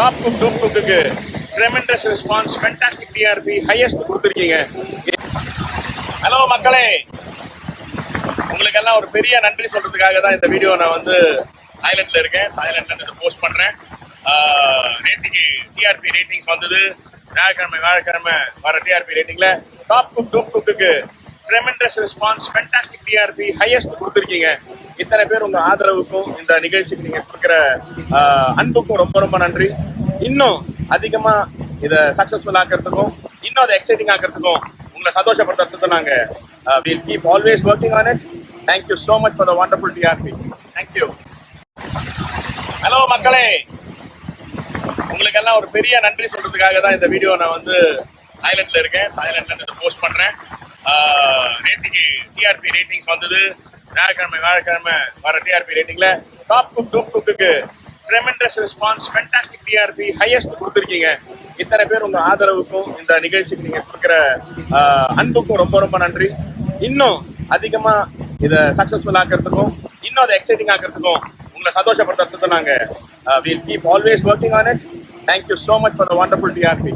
Top cook dupe குக்குக்கு tremendous response fantastic TRP highest கொடுத்துருக்கீங்க. Hello மக்களே. உங்களுக்கெல்லாம் ஒரு பெரிய நன்றி சொல்றதுக்காக தான் இந்த வீடியோ நான் வந்து தாய்லாண்டில் இருக்கேன். தாய்லாண்டில் இருந்து போஸ்ட் பண்ணுறேன் நேற்றுக்கு டிஆர்பி ரேட்டிங்ஸ் வந்தது. வியாழக்கிழமை வியாழக்கிழமை வர டிஆர்பி ரேட்டிங்கில் top cook dupe குக்குக்கு tremendous response fantastic TRP highest கொடுத்துருக்கீங்க. இத்தனை பேர் உங்கள் ஆதரவுக்கும் இந்த நிகழ்ச்சிக்கு நீங்கள் கொடுக்குற அன்புக்கும் ரொம்ப ரொம்ப நன்றி. இன்னும் அதிகமாக இதை சக்ஸஸ்ஃபுல் ஆக்கிறதுக்கும் இன்னும் அதை எக்ஸைட்டிங் ஆக்கிறதுக்கும் உங்களை சந்தோஷப்படுத்துறதுக்கும் நாங்கள் will keep always working on it thank you so much for the wonderful TRP thank you hello மக்களே. உங்களுக்கெல்லாம் ஒரு பெரிய நன்றி சொல்றதுக்காக தான் இந்த வீடியோ நான் வந்து தாய்லாண்டில் இருக்கேன். தாய்லாண்டில் இதை போஸ்ட் பண்ணுறேன் நேற்றுக்கு டிஆர்பி ரேட்டிங்ஸ் வந்தது. வியாழக்கிழமை வியாழக்கிழமை வர TRP ரேட்டிங்கில் top cook dupe cook tremendous response fantastic TRP highest கொடுத்துருக்கீங்க. இத்தனை பேர் உங்கள் ஆதரவுக்கும் இந்த நிகழ்ச்சிக்கு நீங்கள் கொடுக்குற அன்புக்கும் ரொம்ப ரொம்ப நன்றி. இன்னும் அதிகமாக இதை சக்ஸஸ்ஃபுல் ஆக்கிறதுக்கும் இன்னும் அதை எக்ஸைட்டிங் ஆக்கிறதுக்கும் உங்களை சந்தோஷப்படுத்துறதுக்கும் நாங்கள் will keep always working on it thank you so much for the wonderful TRP